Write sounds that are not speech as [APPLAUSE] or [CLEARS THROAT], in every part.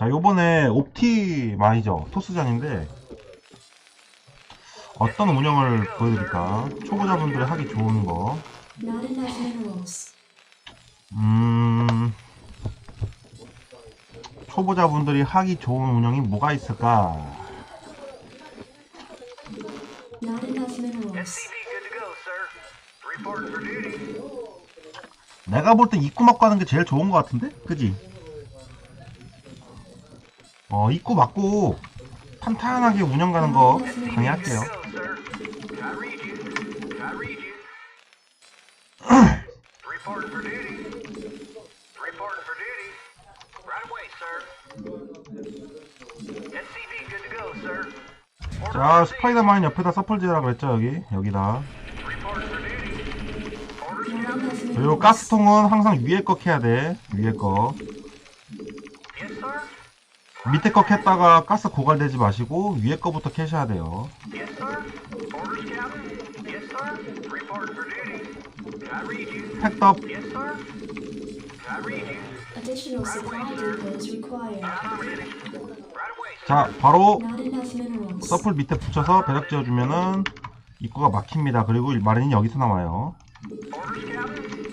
자, 요번에 옵티 마이저 토스전인데 어떤 운영을 보여드릴까? 초보자분들이 하기 좋은 거. 음, 초보자분들이 하기 좋은 운영이 뭐가 있을까? 내가 볼 땐 입구 막고 하는 게 제일 좋은 것 같은데? 그지? 어, 입구 막고 탄탄하게 운영 가는 거 강의할게요. 자. 스파이더마인 옆에다 서플지라 그랬죠, 여기. 여기다. 그리고. 가스통은 항상 위에 거 켜야 돼. 위에 거. 밑에 거 켰다가 가스 고갈되지 마시고 위에 거부터 켜셔야 돼요. Sir. 자, 바로. 서플 밑에 붙여서 배력 지어주면은 입구가 막힙니다. 그리고 마린이 여기서 나와요.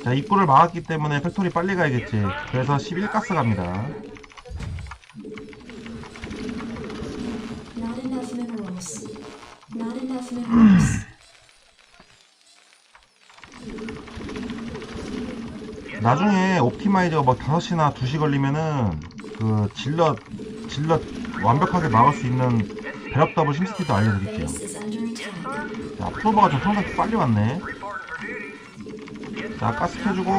자, 입구를 막았기 때문에 팩토리 빨리 가야겠지. 그래서 11가스 갑니다. Not minerals. Not enough minerals. 나중에 옵티마이저가 뭐 5시나 2시 걸리면은 그 질럿, 질럿 완벽하게 막을 수 있는 배력 더블 심스티도 알려드릴게요. 자, 프로버가 좀 상당히 빨리 왔네. 자. 가스 켜주고.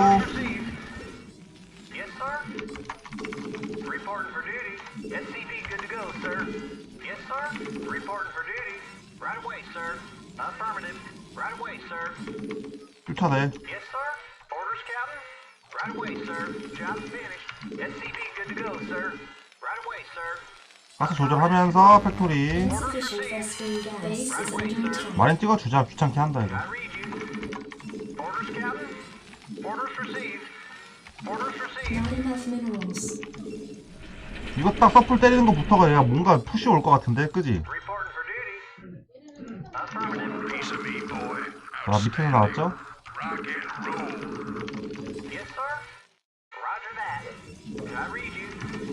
쫓아내. Yes, sir. Orders, Captain. Right away, sir. Job's finished. SCP good to go, sir. Right away, sir. 가스 조절하면서 팩토리. 마린 찍어주자. 귀찮게 한다, 이거. I read you. Orders, Captain. Orders received. Orders received. Not enough minerals. 이거 딱 서플 때리는 거부터가 얘가 뭔가 푸시 올 것 같은데, 그지? 자, 밑에서 나왔죠?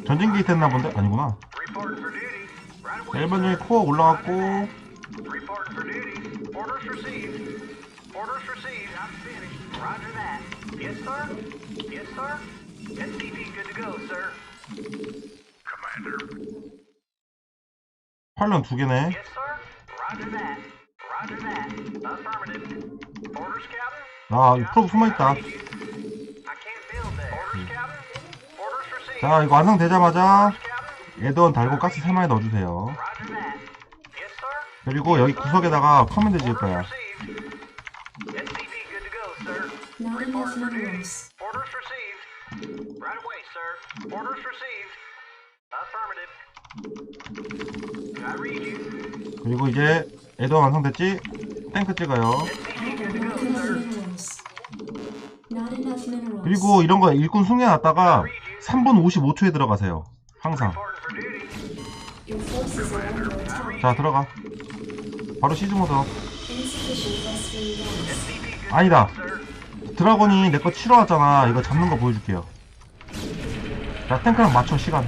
전진 게이트 했나 본데? 아니구나. Reporting for duty. Right 자, away. 1번 중에. 코어 올라갔고, Reporting for duty. Orders received. Orders received. I'm finished. Roger that. Yes, sir. Yes, sir. SCP good to go, sir. Commander. 팔런 두 개네. 아, 이 프로 숨어있다. 자, 이거 완성되자마자. 에드원 달고 가스 3마리 넣어주세요. 그리고 여기 구석에다가 커맨드 지을 거야. 그리고 이제 에드원 완성됐지? 탱크 찍어요. 그리고 이런 거 일꾼 숨겨놨다가 3분 55초에 들어가세요. 항상. 자, 들어가. 바로 시즈 모드. Insufficient phosphine gas. SCP good to 아니다. 드라곤이 내 거 치러 왔잖아. 이거 잡는 거 보여줄게요. 자, 탱크랑 맞춰, 시간.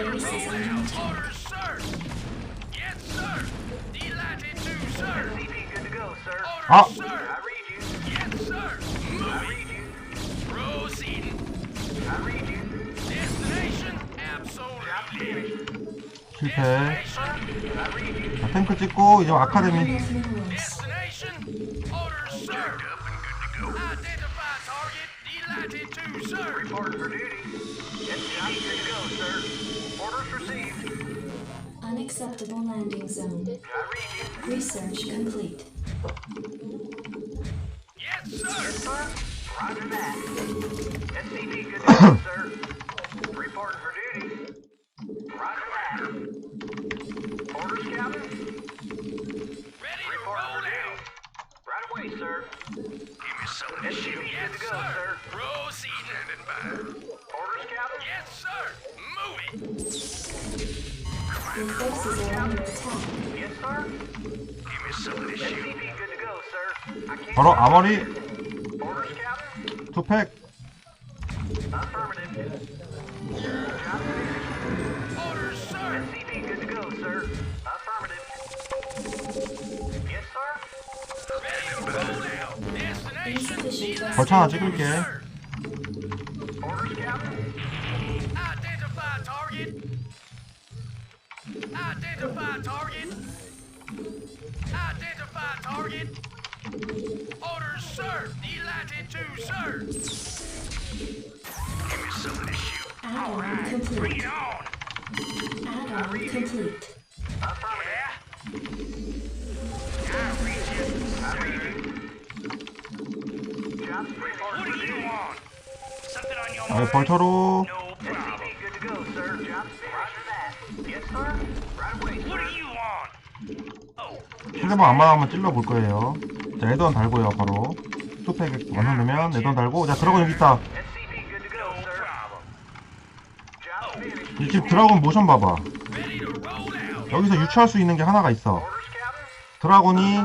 Absolutely. 실패. 자, 탱크 찍고, 이제 아카데미. Acceptable landing zone. Research complete. Yes, sir. sir. Roger that. SCV, good news, sir. Report for duty. 바로 아머리. 투팩 벌쳐 하나 찍을게 target. Identify target. Identify target. Orders, sir. Delighted to, sir. Give me some of this shit. Add-on complete. on. Add-on complete. Affirmative. I reach you. I read you. Job What do you want? Something on your 아 mind? 상대방 안만 하면 찔러 볼 거예요 자 에드원 달고요 바로 투팩 완성되면 에드원 달고 자 드라곤 여기 있다 집 드라곤 모션 봐봐. 여기서 유추할 수 있는 게 하나가 있어. 드라곤이.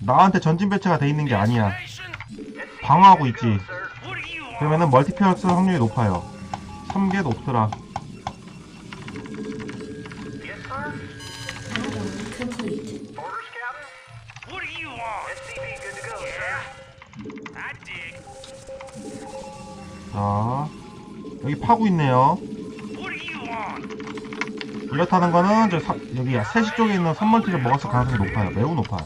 나한테 전진 배치가 돼 있는 게 아니야 방어하고 있지. 그러면은 멀티피어 쓸 확률이 높아요 3개 높더라 파고 있네요? 이렇다는 거는 저 사- 여기 3시 쪽에 있는 선멀티를 먹었을 가능성이 높아요 매우 높아요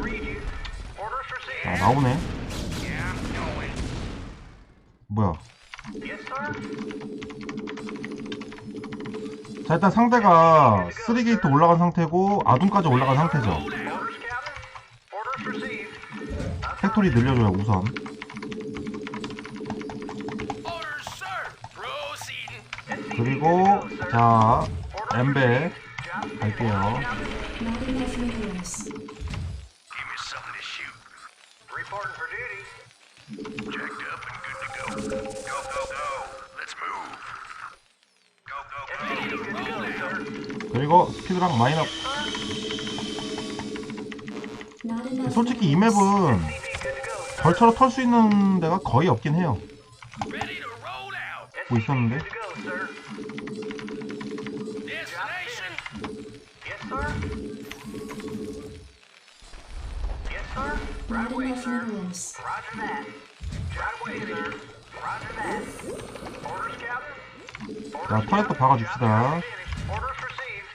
received. 나오네. 뭐야. 자 일단 상대가 3게이트 올라간 상태고 아둔까지 올라간 상태죠. 팩토리 늘려줘요 우선 Good to go, sir. 그리고 스피드랑 마이너 솔직히 이. 맵은 SCV good to go, sir. 벌처로 털 수 있는 데가 거의 없긴 해요. 뭐 있었는데 sir. Right Not away, enough sir. minerals. Roger that. Right away, sir. Roger that. Orders, Captain. 자 Orders, 터렛도 Captain. 박아줍시다 Job finished. Orders received.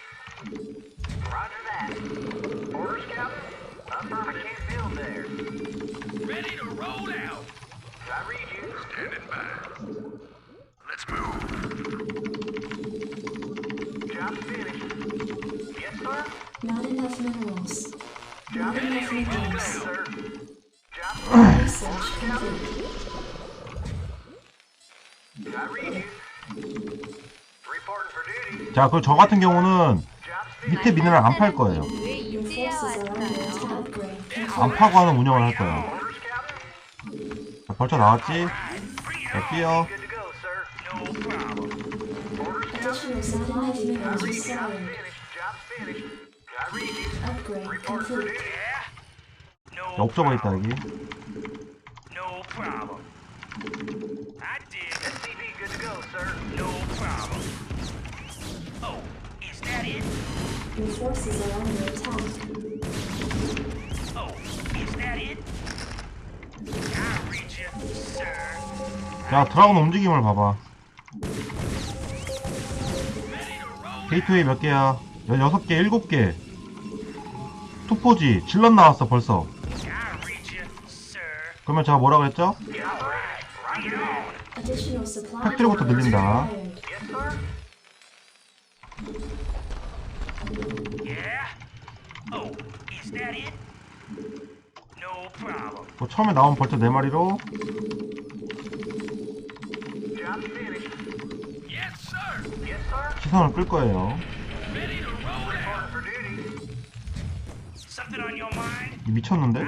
Roger that. Orders, Captain. Affirmative. I can't build there. Ready to roll out. I read you. Standing by. Let's move. Job finished. Yes, sir. Not enough minerals. Job Not enough finished. Good, minerals. 자 그리고 저 같은 경우는. 밑에 미네랄 안 팔 거예요. 안 파고 하는 운영을 할 거예요. 자, 벌처 나왔지 자 뛰어 No 옵저버 있다. 여기 Oh, is that it? Your forces are under attack. Oh, is that it? I read you, sir. 자 드라곤 움직임을 봐봐 게이트웨이 몇 개야 16개 7개 투포지 질럿 나왔어 벌써 I read you, sir. 그러면 제가 뭐라 그랬죠? All right. Right on. Additional 팩토리부터 orders 늘린다. Yes, sir. 뭐 처음에 나온 벌써 4마리로 Job finished. Yes, sir. Yes, sir. 시선을 끌 거예요 미쳤는데?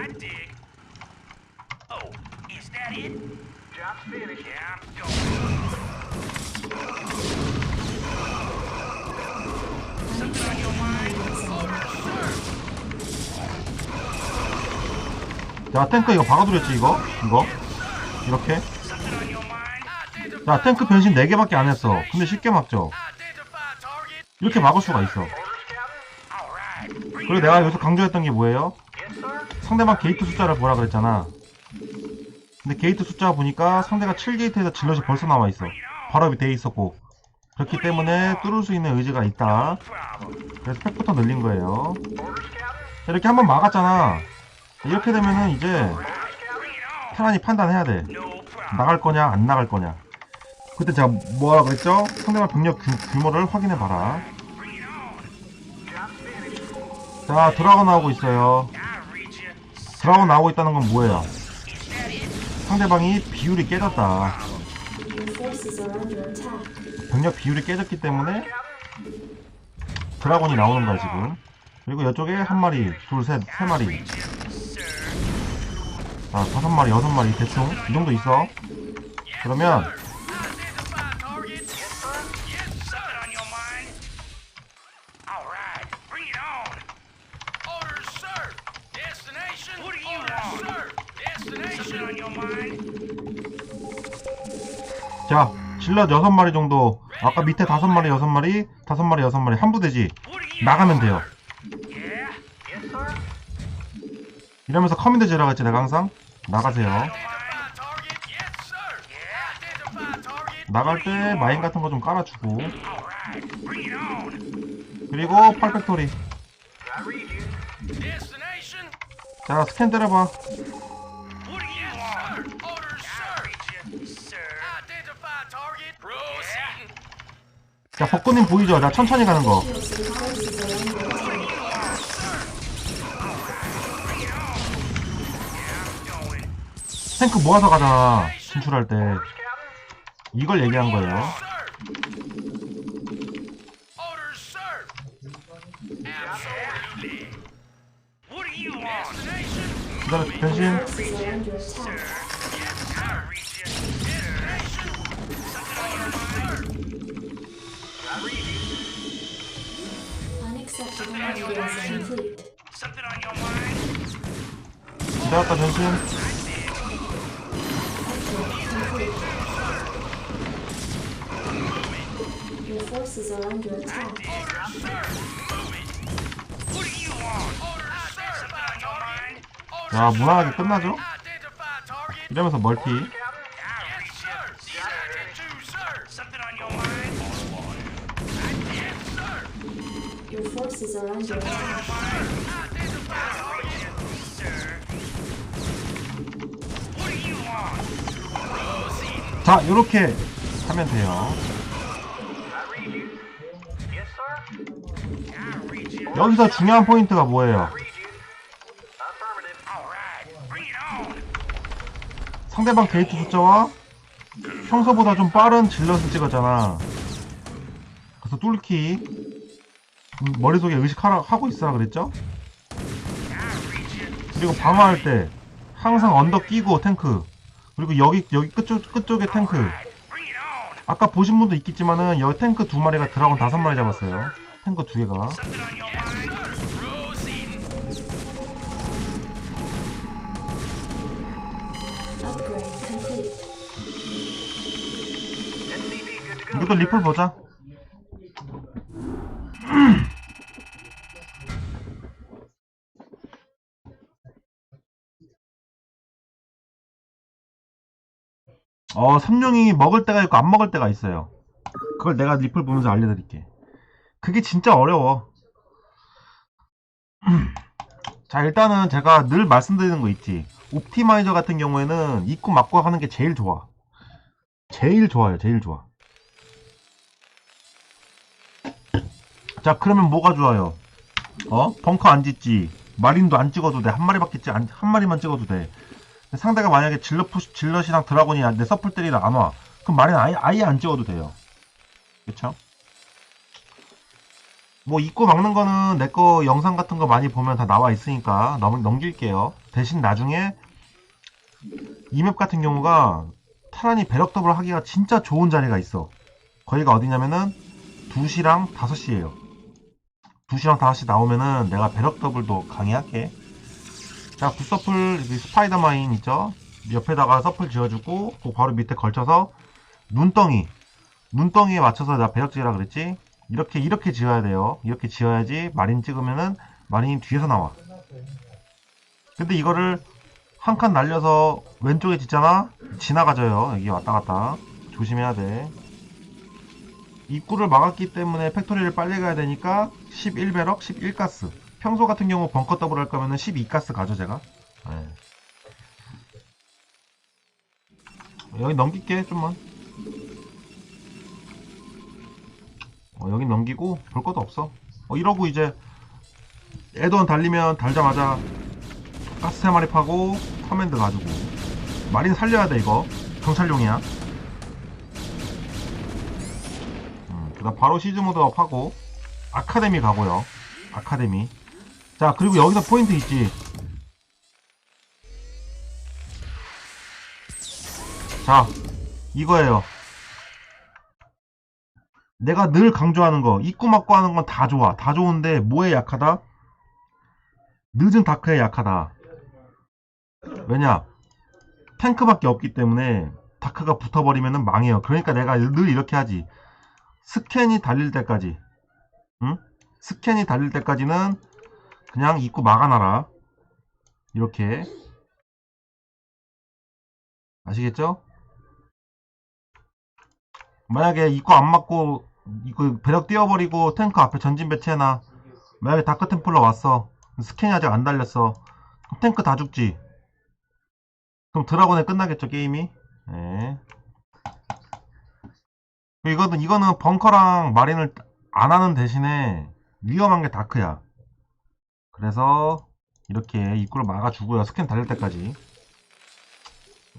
자 탱크 이거 박아두렸지 이거? 이거? 이렇게? 자 탱크 변신 4개밖에 안 했어. 근데 쉽게 막죠. 이렇게 막을 수가 있어. 그리고 내가 여기서 강조했던 게 뭐예요? 상대방 게이트 숫자를 보라 그랬잖아. 근데 게이트 숫자 보니까 상대가 7게이트에서 질럿이 벌써 나와 있어. 바로 밑에 있었고 그렇기 때문에 뚫을 수 있는 의지가 있다. 그래서 팩부터 늘린 거예요 이렇게 한번 막았잖아 이렇게 되면은 이제. 테란이 판단해야 돼. 나갈 거냐 안 나갈 거냐 그때 제가 뭐라 그랬죠? 상대방 병력 규, 규모를 확인해 봐라 Bring it on. Job's finished. 자 드라곤 나오고 있어요. 드라곤 나오고 있다는 건 뭐예요? 상대방이 비율이 깨졌다 병력 비율이 깨졌기 때문에 드라곤이 나오는 거야 지금 그리고 이쪽에 한 마리 둘 셋 세 마리 Read you, sir. 자 다섯 마리 여섯 마리 대충 이 정도 있어 그러면? 자 질럿 여섯 마리 정도 아까 밑에 다섯 마리 여섯 마리 다섯 마리 여섯 마리 한 부대지 나가면 돼요. 이러면서 커맨드 지라고 했지 내가 항상 나가세요. 나갈 때 마인 같은 거 좀 깔아주고. 그리고 팔팩토리. 자 스캔 때려봐 자 벚꽃님 보이죠? 나 천천히 가는 거. 탱크 모아서 가잖아 진출할 때? 이걸 얘기한 거예요? Destination. 기다려 변신 complete. Something on your mind? 기다렸다 변신 Upgrade complete. Your forces are under attack. Orders, sir. Moving. What do you want? Orders, sir. Something on your mind? 자 무난하게 끝나죠? Identify target. 이러면서 멀티 Forces are under attack. 자 이렇게 하면 돼요. 여기서 중요한 포인트가 뭐예요? 상대방 게이트 숫자와 평소보다 좀 빠른 질럿을 찍었잖아 그래서 뚫기 음, 머릿속에 의식하라 하고 있으라 그랬죠? 그리고 방어할 때 항상 언덕 끼고 탱크 그리고 여기 여기 끝쪽 끝쪽에 탱크. 아까 보신 분도 있겠지만은 여기 탱크 두 마리가 드라곤 다섯 마리 잡았어요 탱크 두 개가. 이것도 리플 보자 [CLEARS THROAT] 어 삼룡이 먹을 때가 있고 안 먹을 때가 있어요. 그걸 내가 리플 보면서 알려드릴게. 그게 진짜 어려워. [CLEARS THROAT] 자 일단은 제가 늘 말씀드리는 거 있지. 옵티마이저 같은 경우에는 입고 막고 하는 게 제일 좋아. 제일 좋아요 제일 좋아. 자 그러면 뭐가 좋아요? 어? 벙커 안 짓지. 마린도 안 찍어도 돼 한 마리밖에 찍, 안- 한 마리만 찍어도 돼 상대가 만약에 질럿 푸시, 질럿이랑 드라곤이 내 서플 때리러 안와 그럼 마린 아예, 아예 안 찍어도 돼요 그쵸 뭐 입고 막는 거는 내 거 영상 같은 거 많이 보면 다 나와 있으니까 넘, 넘길게요 대신 나중에 이 맵 같은 경우가 타란이 배럭 더블 하기가 진짜 좋은 자리가 있어. 거기가 어디냐면은 2시랑 5시예요. 2시랑 5시 나오면은 내가 배럭 더블도 강의할게. 자, 굿서플 스파이더마인 있죠? 옆에다가 서플 지어주고 그 바로 밑에 걸쳐서 눈덩이 눈덩이에 맞춰서 나 배럭 지으라 그랬지? 이렇게 이렇게 지어야 돼요. 이렇게 지어야지 마린 찍으면은 마린이 뒤에서 나와. 근데 이거를 한 칸 날려서 왼쪽에 짓잖아? 지나가져요. 여기 왔다 갔다. 조심해야 돼. 입구를 막았기 때문에 팩토리를 빨리 가야 되니까 11배럭, 11가스. 평소 같은 경우 벙커 더블 할 거면은 12가스 가죠, 제가. 네. 여기 넘길게, 좀만. 어, 여기 넘기고 볼 것도 없어. 어, 이러고 이제 에드원 달리면 달자마자 가스 세 마리 파고 커맨드 가지고 마린 살려야 돼 이거 경찰용이야. 음, 그다음 바로 시즈 모드 업 하고 아카데미 가고요. 아카데미. 자 그리고 여기서 포인트 있지. 자 이거예요. 내가 늘 강조하는 거 입구 막고 하는 건 다 좋아 다 좋은데 뭐에 약하다? 늦은 다크에 약하다 왜냐 탱크밖에 없기 때문에 다크가 붙어버리면 망해요 그러니까 내가 늘 이렇게 하지 스캔이 달릴 때까지 응? 스캔이 달릴 때까지는 그냥 입구 막아놔라. 이렇게. 아시겠죠? 만약에 입구 안 맞고 이거 배력 띄워버리고 탱크 앞에 전진 배치해놔. 만약에 다크 템플러 왔어. 스캔이 아직 안 달렸어. 그럼 탱크 다 죽지. 그럼 드라곤에 끝나겠죠 게임이? 네. 이거는 이거는 벙커랑 마린을 안 하는 대신에 위험한 게 다크야 그래서 이렇게 입구를 막아주고요 스캔 달릴 때까지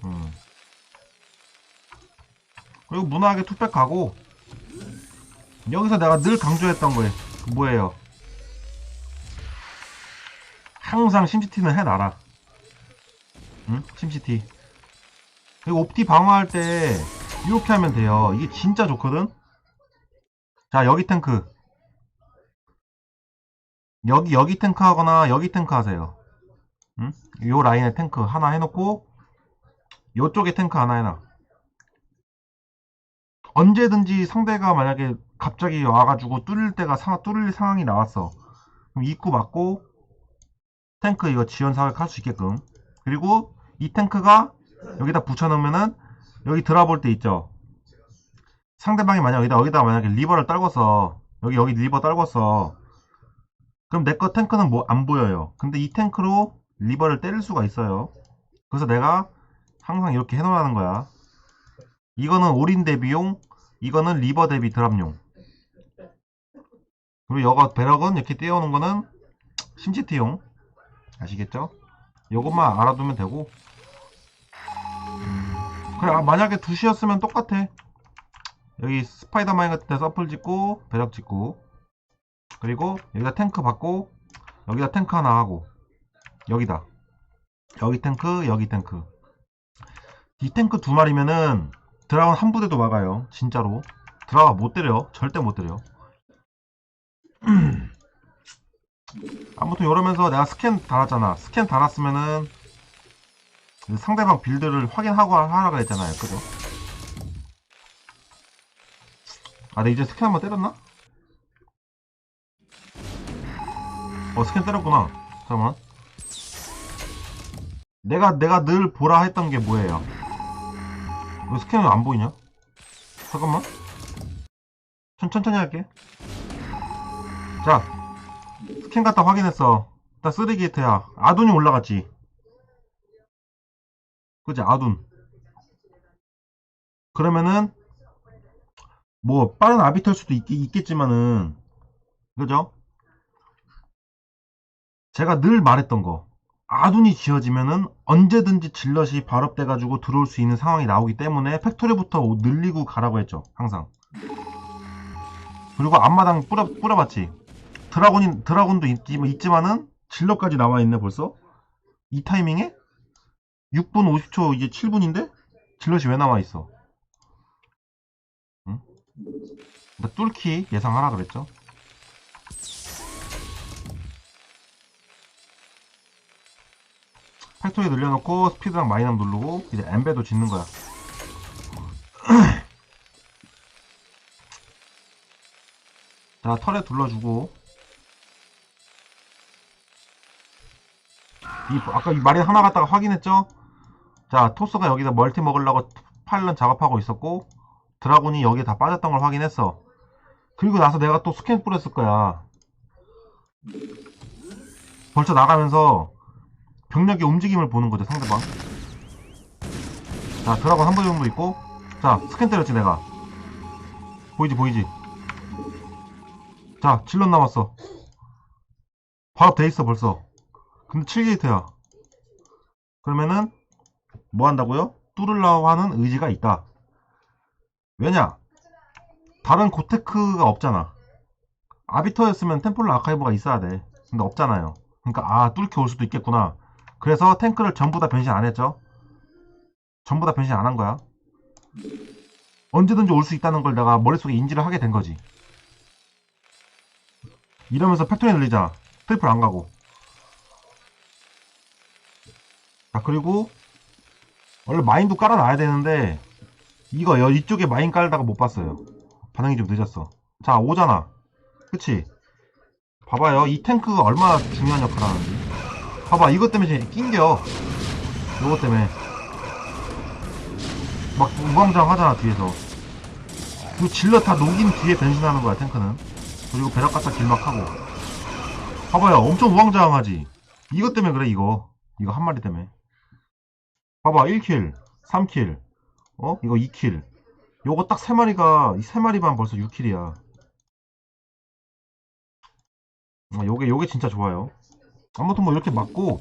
음. 그리고 무난하게 투백 가고 여기서 내가 늘 강조했던 거예요. 그 뭐예요? 항상 심시티는 해놔라. 응? 심시티. 그리고 옵티 방어할 때 이렇게 하면 돼요. 이게 진짜 좋거든? 자, 여기 탱크. 여기, 여기 탱크 하거나 여기 탱크 하세요. 응? 요 라인에 탱크 하나 해놓고 요쪽에 탱크 하나 해놔. 언제든지 상대가 만약에 갑자기 와가지고 뚫릴 때가 상, 뚫릴 상황이 나왔어. 그럼 입구 막고 탱크 이거 지원 사격 할 수 있게끔. 그리고 이 탱크가 여기다 붙여놓으면은 여기 들어볼 때 있죠. 상대방이 만약 여기다 여기다 만약에 리버를 떨궜어. 여기 여기 리버 떨궜어. 그럼 내 거 탱크는 뭐 안 보여요. 근데 이 탱크로 리버를 때릴 수가 있어요. 그래서 내가 항상 이렇게 해놓으라는 거야. 이거는 올인 대비용, 이거는 리버 대비 드랍용. 그리고 이거 배럭은 이렇게 띄워놓은 거는 심시티용. 아시겠죠? 요것만 알아두면 되고. 그래, 아, 만약에 2시였으면 똑같아. 여기 스파이더마인 같은 데 서플 짓고, 배럭 짓고. 그리고 여기다 탱크 받고, 여기다 탱크 하나 하고. 여기다. 여기 탱크, 여기 탱크. 이 탱크 두 마리면은 드라곤 한 부대도 막아요. 진짜로. 드라가 못 때려. 절대 못 때려. [CLEARS THROAT] 아무튼 이러면서 내가 스캔 달았잖아. 스캔 달았으면은 상대방 빌드를 확인하고 하라 그랬잖아요. 그죠? 아, 내 이제 스캔 한번 때렸나? 어, 스캔 때렸구나. 잠깐만. 내가, 내가 늘 보라 했던 게 뭐예요? 왜 스캔은 안 보이냐? 잠깐만. 천, 천천히 할게. 자, 스캔 갖다 확인했어. 나 쓰리게이트야. 아둔이 올라갔지. 그지, 아둔. 그러면은, 뭐, 빠른 아비터일 수도 있, 있겠지만은, 그죠? 제가 늘 말했던 거. 아둔이 지어지면은 언제든지 질럿이 발업돼 가지고 들어올 수 있는 상황이 나오기 때문에 팩토리부터 늘리고 가라고 했죠. 항상. 그리고 앞마당 뿌려, 뿌려봤지. 드라곤이, 드라곤도 있지, 있지만은 질럿까지 나와 있네 벌써? 이 타이밍에? 6분 50초 이제 7분인데? 질럿이 왜 남아있어? 응? 나 뚫기 예상하라 그랬죠? 팩토리 늘려놓고 스피드랑 마이너 누르고 이제 엠베도 짓는 거야. [CLEARS THROAT] 자 털에 둘러주고 이 아까 이 마린 하나 갖다가 확인했죠? 자 토스가 여기다 멀티 먹으려고 파일런 작업하고 있었고 드라군이 여기에 다 빠졌던 걸 확인했어. 그리고 나서 내가 또 스캔 뿌렸을 거야. 벌써 나가면서 병력의 움직임을 보는 거죠, 상대방. 자, 드라곤 한 번 정도 있고, 자, 스캔 때렸지, 내가. 보이지, 보이지? 자, 질럿 남았어. 바로 돼 있어, 벌써. 근데 7게이트야. 그러면은, 뭐 한다고요? 뚫으려고 하는 의지가 있다. 왜냐? 다른 고테크가 없잖아. 아비터였으면 템플러 아카이브가 있어야 돼. 근데 없잖아요. 그러니까, 아, 뚫기 올 수도 있겠구나. 그래서 탱크를 전부 다 변신 안 했죠. 전부 다 변신 안 한 거야. 언제든지 올 수 있다는 걸 내가 머릿속에 인지를 하게 된 거지. 이러면서 팩토리 늘리잖아. 트리플 안 가고. 자, 그리고, 원래 마인도 깔아놔야 되는데, 이거, 여, 이쪽에 마인 깔다가 못 봤어요. 반응이 좀 늦었어. 자, 오잖아. 그치? 봐봐요. 이 탱크가 얼마나 중요한 역할을 하는지. 봐봐 이것 때문에 낑겨. 이것 때문에. 막 우왕좌왕 하잖아 뒤에서. 그리고 질러 다 녹인 뒤에 변신하는 거야 탱크는. 그리고 배럭 갖다 길막하고. 봐봐요 엄청 우왕좌왕하지. 이것 때문에 그래 이거. 이거 한 마리 때문에. 봐봐 1킬 3킬. 어? 이거 2킬. 요거 딱세 마리가 이세 마리만 벌써 6킬이야. 어, 요게 요게 진짜 좋아요 아무튼 뭐 이렇게 맞고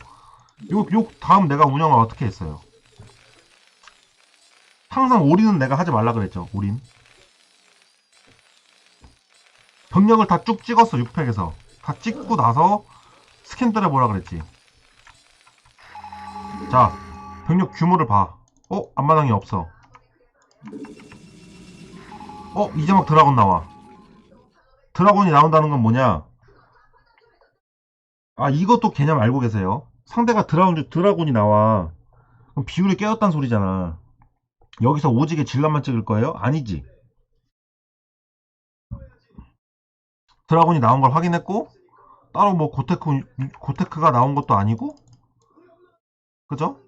요, 요 다음 내가 운영을 어떻게 했어요? 항상 올인은 내가 하지 말라 그랬죠 올인. 병력을 다 쭉 찍었어 6팩에서. 다 찍고 나서 스캔 때려보라 그랬지. 자 병력 규모를 봐. 어? 앞마당이 없어. 어? 이제 막 드라곤 나와. 드라곤이 나온다는 건 뭐냐 아, 이것도 개념 알고 계세요? 상대가 드라군, 드라군이 나와. 그럼 비율이 깨었단 소리잖아. 여기서 오지게 질럿만 찍을 거예요? 아니지. 드라군이 나온 걸 확인했고, 따로 뭐 고테크, 고테크가 나온 것도 아니고, 그죠?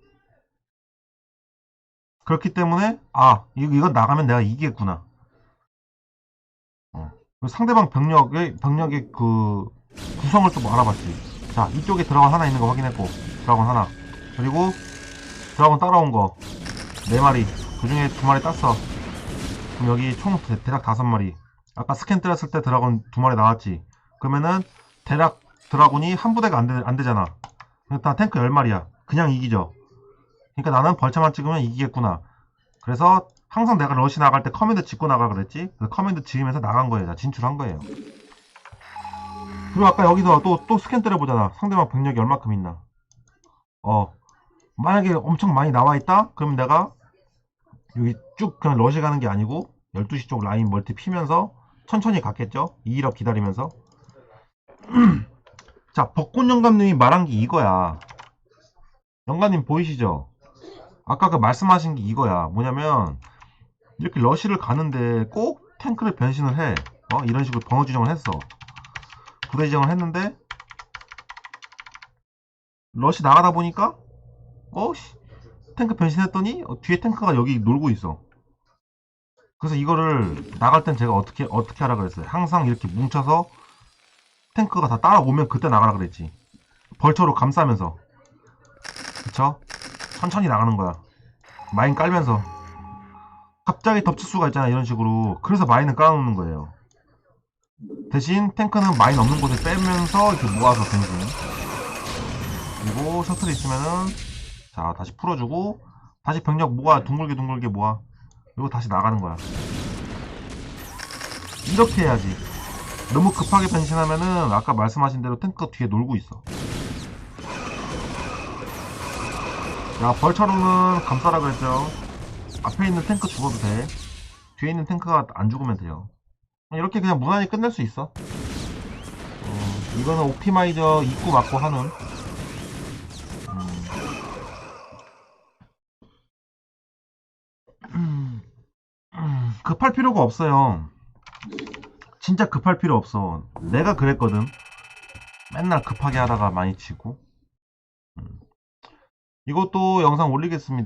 그렇기 때문에, 아, 이거 나가면 내가 이기겠구나. 어. 상대방 병력의, 병력의 그, 구성을 좀 알아봤지. 자 이쪽에 드라곤 하나 있는 거 확인했고 드라곤 하나. 그리고 드라곤 따라온 거. 4마리. 그 중에 2마리 땄어. 그럼 여기 총 대, 대략 5마리. 아까 스캔 때렸을 때 드라곤 2마리 나왔지. 그러면은 대략 드라곤이 한 부대가 안, 되, 안 되잖아. 일단 탱크 10마리야. 그냥 이기죠. 그러니까 나는 벌처만 찍으면 이기겠구나. 그래서 항상 내가 러시 나갈 때 커맨드 짓고 나가 그랬지? 그래서 커맨드 지으면서 나간 거예요. 진출한 거예요 그리고 아까 여기서 또, 또 스캔 때려보잖아. 상대방 병력이 얼마큼 있나. 어. 만약에 엄청 많이 나와있다? 그럼 내가 여기 쭉 그냥 러시 가는 게 아니고 12시 쪽 라인 멀티 피면서 천천히 갔겠죠? 2일업 기다리면서. [CLEARS THROAT] 자, 벚꽃 영감님이 말한 게 이거야. 영감님 보이시죠? 아까 그 말씀하신 게 이거야. 뭐냐면 이렇게 러시를 가는데 꼭 탱크를 변신을 해. 어? 이런 식으로 번호 지정을 했어. 부대 지정을 했는데 러시 나가다 보니까 어씨 탱크 변신했더니 어, 뒤에 탱크가 여기 놀고 있어. 그래서 이거를 나갈 땐 제가 어떻게 어떻게 하라 그랬어요. 항상 이렇게 뭉쳐서 탱크가 다 따라오면 그때 나가라 그랬지. 벌처로 감싸면서. 그쵸? 천천히 나가는 거야. 마인 깔면서. 갑자기 덮칠 수가 있잖아 이런 식으로. 그래서 마인을 깔아놓는 거예요 대신 탱크는 마인 없는 곳에 빼면서 이렇게 모아서 댕긴 그리고 셔틀이 있으면은 자 다시 풀어주고 다시 병력 모아 둥글게 둥글게 모아. 그리고 다시 나가는 거야. 이렇게 해야지. 너무 급하게 변신하면은 아까 말씀하신 대로 탱크 뒤에 놀고 있어. 야 벌처로는 감싸라 그랬죠. 앞에 있는 탱크 죽어도 돼. 뒤에 있는 탱크가 안 죽으면 돼요 이렇게 그냥 무난히 끝낼 수 있어. 어, 이거는 옵티마이저 입고 맞고 하는. 음. 음, 급할 필요가 없어요. 진짜 급할 필요 없어. 내가 그랬거든. 맨날 급하게 하다가 많이 치고. 음. 이것도 영상 올리겠습니다